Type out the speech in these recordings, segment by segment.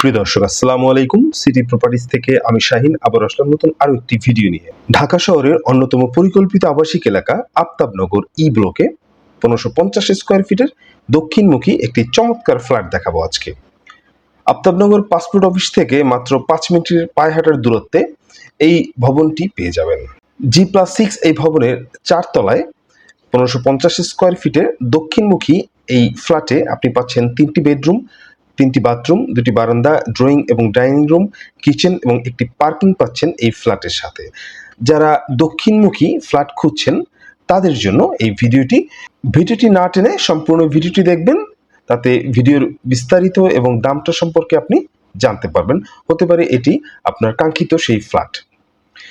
প্রিয় দর্শক, আসসালামু আলাইকুম। সিটি প্রপার্টিজ থেকে আমি শাহিন আবার আসলাম নতুন আরও একটি ভিডিও নিয়ে। ঢাকা শহরের অন্যতম পরিকল্পিত আবাসিক এলাকা আফতাবনগর, ই ব্লকে পনেরোশো পঞ্চাশ স্কোয়ার ফিটের দক্ষিণমুখী একটি চমৎকার ফ্ল্যাট দেখাবো আজকে। আফতাবনগর পাসপোর্ট অফিস থেকে মাত্র পাঁচ মিনিটের পায়ে হাঁটার দূরত্বে এই ভবনটি পেয়ে যাবেন। জি প্লাস সিক্স এই ভবনের চার তলায় পনেরোশো পঞ্চাশ স্কোয়ার ফিটের দক্ষিণমুখী এই ফ্ল্যাটে আপনি পাচ্ছেন তিনটি বেডরুম তিনটি বাথরুম, দুটি বারান্দা, ড্রয়িং এবং ডাইনিং রুম, কিচেন এবং একটি পার্কিং পাচ্ছেন এই ফ্ল্যাটের সাথে। যারা দক্ষিণমুখী ফ্ল্যাট খুঁজছেন, তাদের জন্য এই ভিডিওটি। ভিডিওটি না টেনে সম্পূর্ণ ভিডিওটি দেখবেন, তাতে ভিডিওর বিস্তারিত এবং দামটা সম্পর্কে আপনি জানতে পারবেন। হতে পারে এটি আপনার কাঙ্ক্ষিত সেই ফ্ল্যাট।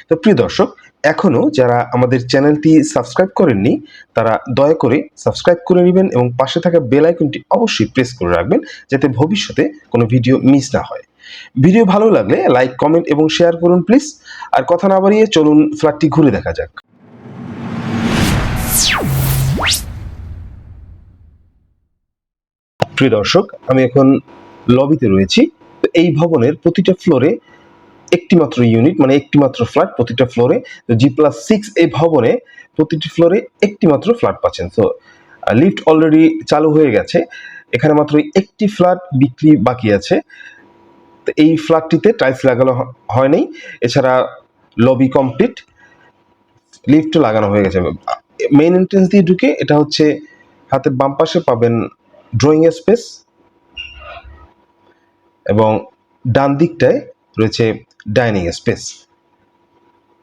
তো প্রিয় দর্শক এখনও যারা আমাদের চ্যানেলটি সাবস্ক্রাইব করেননি, তারা দয়া করে সাবস্ক্রাইব করে নেবেন এবং পাশে থাকা বেল আইকনটি অবশ্যই প্রেস করে রাখবেন যাতে ভবিষ্যতে কোনো ভিডিও মিস না হয়। ভিডিও ভালো লাগলে লাইক, কমেন্ট এবং শেয়ার করুন প্লিজ। আর কথা না বাড়িয়ে চলুন ফ্ল্যাটটি ঘুরে দেখা যাক। প্রিয় দর্শক, আমি এখন লবিতে রয়েছি। এই ভবনের প্রতিটা ফ্লোরে একটি মাত্র ইউনিট মানে একটি মাত্র ফ্ল্যাট প্রতিটা ফ্লোরে তো জি প্লাস সিক্স এই ভবনে প্রতিটি ফ্লোরে একটি মাত্র ফ্ল্যাট পাচ্ছেন। তো লিফট অলরেডি চালু হয়ে গেছে। এখানে মাত্র একটি ফ্ল্যাট বিক্রি বাকি আছে। তো এই ফ্ল্যাটটিতে টাইলস লাগানো হয়নি এছাড়া লবি কমপ্লিট লিফটও লাগানো হয়ে গেছে। মেইন এন্ট্রেন্স দিয়ে ঢুকে এটা হচ্ছে হাতের বাম পাশে পাবেন ড্রয়িং স্পেস এবং ডান দিকটায় রয়েছে ডাইনিং স্পেস।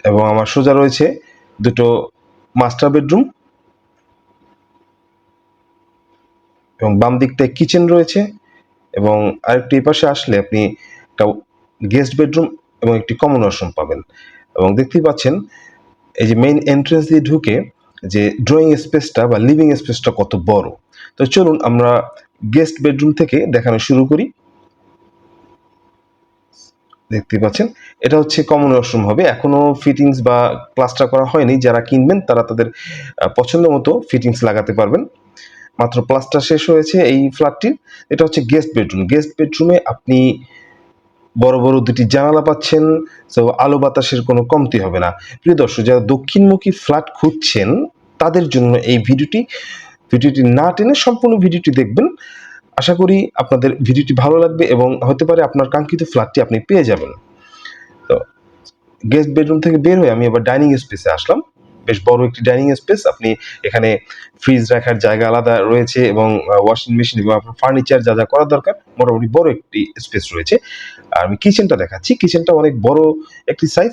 এবং আমার সোজা রয়েছে দুটো মাস্টার বেডরুম এবং বাম দিকটায় কিচেন রয়েছে এবং আরেকটি এই পাশে আসলে আপনি একটা গেস্ট বেডরুম এবং একটি কমন ওয়াশরুম পাবেন। এবং দেখতেই পাচ্ছেন এই যে মেইন এন্ট্রেন্স দিয়ে ঢুকে যে ড্রয়িং স্পেসটা বা লিভিং স্পেসটা কত বড়। তো চলুন আমরা গেস্ট বেডরুম থেকে দেখানো শুরু করি। দেখতে পাচ্ছেন। এটা হচ্ছে কমন ওয়াশরুম হবে। এখনও ফিটিংস বা প্লাস্টার করা হয়নি। যারা কিনবেন, তারা তাদের পছন্দ মতো ফিটিংস লাগাতে পারবেন। মাত্র প্লাস্টার শেষ হয়েছে এই ফ্ল্যাটটির এটা হচ্ছে গেস্ট বেডরুম গেস্ট বেডরুমে আপনি বড় বড় দুটি জানালা পাচ্ছেন তো আলো বাতাসের কোনো কমতি হবে না। প্রিয় দর্শক, যারা দক্ষিণমুখী ফ্ল্যাট খুঁজছেন, তাদের জন্য এই ভিডিওটি ভিডিওটি না টেনে সম্পূর্ণ ভিডিওটি দেখবেন। আশা করি আপনাদের ভিডিওটি ভালো লাগবে এবং হতে পারে আপনার কাঙ্ক্ষিত ফ্ল্যাটটি আপনি পেয়ে যাবেন। তো গেস্ট বেডরুম থেকে বের হয়ে আমি এবার ডাইনিং স্পেসে আসলাম। বেশ বড় একটি ডাইনিং স্পেস। আপনি এখানে ফ্রিজ রাখার জায়গা আলাদা রয়েছে এবং ওয়াশিং মেশিন এবং আপনার ফার্নিচার যা যা করা দরকার, মোটামুটি বড় একটি স্পেস রয়েছে। আর আমি কিচেনটা দেখাচ্ছি। কিচেনটা অনেক বড় একটি সাইজ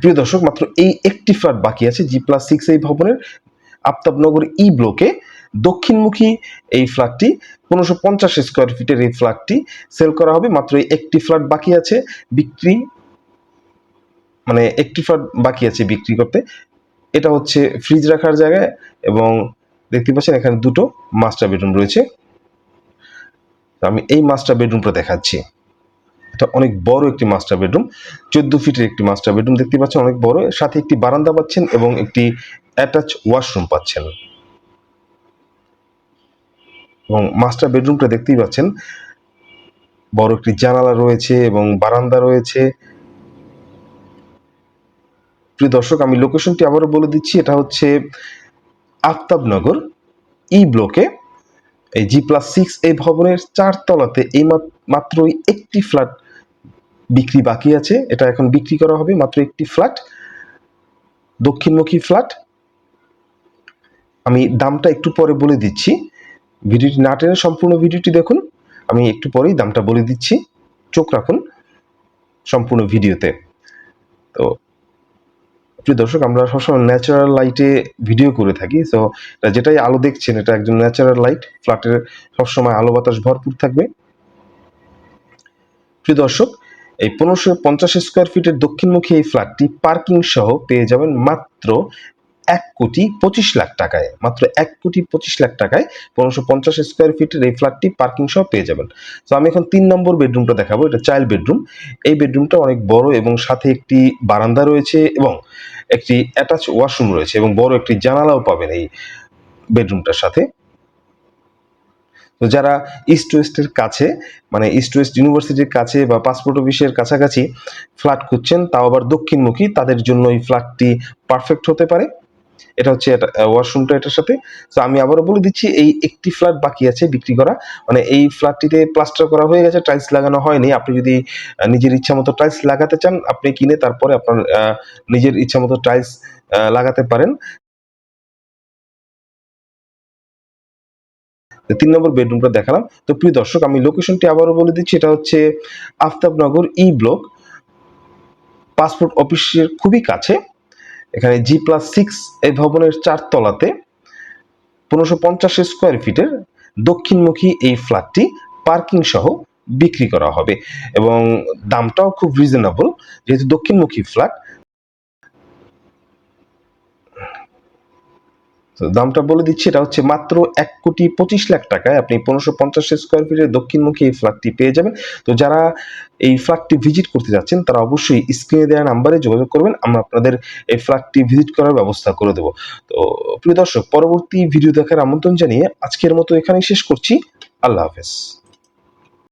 প্রিয় দর্শক, মাত্র এই একটি ফ্ল্যাট বাকি আছে জি প্লাস সিক্স এই ভবনের। আফতাবনগর ই ব্লকে দক্ষিণমুখী এই ফ্ল্যাটটি পনেরোশো পঞ্চাশ স্কোয়ার ফিটের এই ফ্ল্যাটটি সেল করা হবে। মাত্র একটি ফ্ল্যাট বাকি আছে বিক্রি মানে একটি ফ্ল্যাট বাকি আছে বিক্রি করতে। এটা হচ্ছে ফ্রিজ রাখার জায়গায় এবং দেখতে পাচ্ছেন এখানে দুটো মাস্টার বেডরুম রয়েছে। আমি এই মাস্টার বেডরুমটা দেখাচ্ছি। এটা অনেক বড় একটি মাস্টার বেডরুম চোদ্দ ফিটের একটি মাস্টার বেডরুম দেখতে পাচ্ছেন অনেক বড় সাথে একটি বারান্দা পাচ্ছেন এবং একটি অ্যাটাচ ওয়াশরুম পাচ্ছেন। এবং মাস্টার বেডরুমটা দেখতেই পাচ্ছেন, বড় একটি জানালা রয়েছে এবং বারান্দা রয়েছে। প্রিয় দর্শক, আমি লোকেশনটি আবারও বলে দিচ্ছি, এটা হচ্ছে আফতাবনগর ই ব্লকে এই জি প্লাস সিক্স এই ভবনের চার তলাতে এই মাত- মাত্রই একটি ফ্ল্যাট বিক্রি বাকি আছে। এটা এখন বিক্রি করা হবে মাত্র একটি ফ্ল্যাট দক্ষিণমুখী ফ্ল্যাট আমি দামটা একটু পরে বলে দিচ্ছি। ভিডিওটি না টেনে সম্পূর্ণ ভিডিওটি দেখুন। আমি একটু পরেই দামটা বলে দিচ্ছি। চোখ রাখুন সম্পূর্ণ ভিডিওতে। তো, প্রিয় দর্শক, আমরা সবসময় ন্যাচারাল লাইটে ভিডিও করে থাকি। তো যেটাই আলো দেখছেন, এটা একজন ন্যাচারাল লাইট ফ্ল্যাটের সবসময় আলো বাতাস ভরপুর থাকবে। প্রিয় দর্শক এই পনেরোশো পঞ্চাশ স্কোয়ার ফিটের দক্ষিণমুখী এই ফ্ল্যাটটি পার্কিং সহ পেয়ে যাবেন মাত্র এক কোটি পঁচিশ লাখ টাকায়। মাত্র এক কোটি পঁচিশ লাখ টাকায় পনেরোশো পঞ্চাশ স্কোয়ার ফিটের এই ফ্ল্যাটটি পার্কিং সহ পেয়ে যাবেন। তো আমি এখন তিন নম্বর বেডরুমটা দেখাবো, এটা চাইল্ড বেডরুম এই বেডরুমটা অনেক বড় এবং সাথে একটি বারান্দা রয়েছে এবং একটি অ্যাটাচ ওয়াশরুম রয়েছে এবং বড় একটি জানালাও পাবেন এই বেডরুমটার সাথে। তো যারা ইস্ট ওয়েস্টের কাছে মানে ইস্ট ওয়েস্ট ইউনিভার্সিটির কাছে বা পাসপোর্ট অফিসের কাছাকাছি ফ্ল্যাট খুঁজছেন, তাও আবার দক্ষিণমুখী, তাদের জন্য এই ফ্ল্যাটটি পারফেক্ট হতে পারে। এটা হচ্ছে এটা ওয়াশরুমটা এটার সাথে। তো আমি আবারও বলে দিচ্ছি, এই একটি ফ্ল্যাট বাকি আছে বিক্রি করা। মানে এই ফ্ল্যাটটিতে প্লাস্টার করা হয়ে গেছে টাইলস লাগানো হয়নি। আপনি যদি নিজের ইচ্ছা মতো টাইলস লাগাতে চান, আপনি কিনে তারপরে আপনার নিজের ইচ্ছা মতো টাইলস লাগাতে পারেন। তিন নম্বর বেডরুমটা দেখালাম। তো প্রিয় দর্শক, আমি লোকেশনটি আবারও বলে দিচ্ছি, এটা হচ্ছে আফতাবনগর ই ব্লক পাসপোর্ট অফিসের খুবই কাছে, এখানে জি প্লাস সিক্স এই ভবনের চারতলাতে পনেরোশো পঞ্চাশ স্কোয়ার ফিটের দক্ষিণমুখী এই ফ্ল্যাটটি পার্কিং সহ বিক্রি করা হবে। এবং দামটাও খুব রিজনেবল যেহেতু দক্ষিণমুখী ফ্ল্যাট তো দামটা বলে দিচ্ছি, এটা হচ্ছে মাত্র এক কোটি পঁচিশ লাখ টাকায় আপনি পনেরোশো পঞ্চাশ স্কোয়ার ফিটের দক্ষিণমুখী এই ফ্ল্যাটটি পেয়ে যাবেন। তো যারা এই ফ্ল্যাটটি ভিজিট করতে যাচ্ছেন, তারা অবশ্যই স্ক্রিনে দেওয়া নাম্বারে যোগাযোগ করবেন, আমরা আপনাদের এই ফ্ল্যাটটি ভিজিট করার ব্যবস্থা করে দেবো। তো প্রিয় দর্শক, পরবর্তী ভিডিও দেখার আমন্ত্রণ জানিয়ে আজকের মতো এখানেই শেষ করছি। আল্লাহ হাফেজ।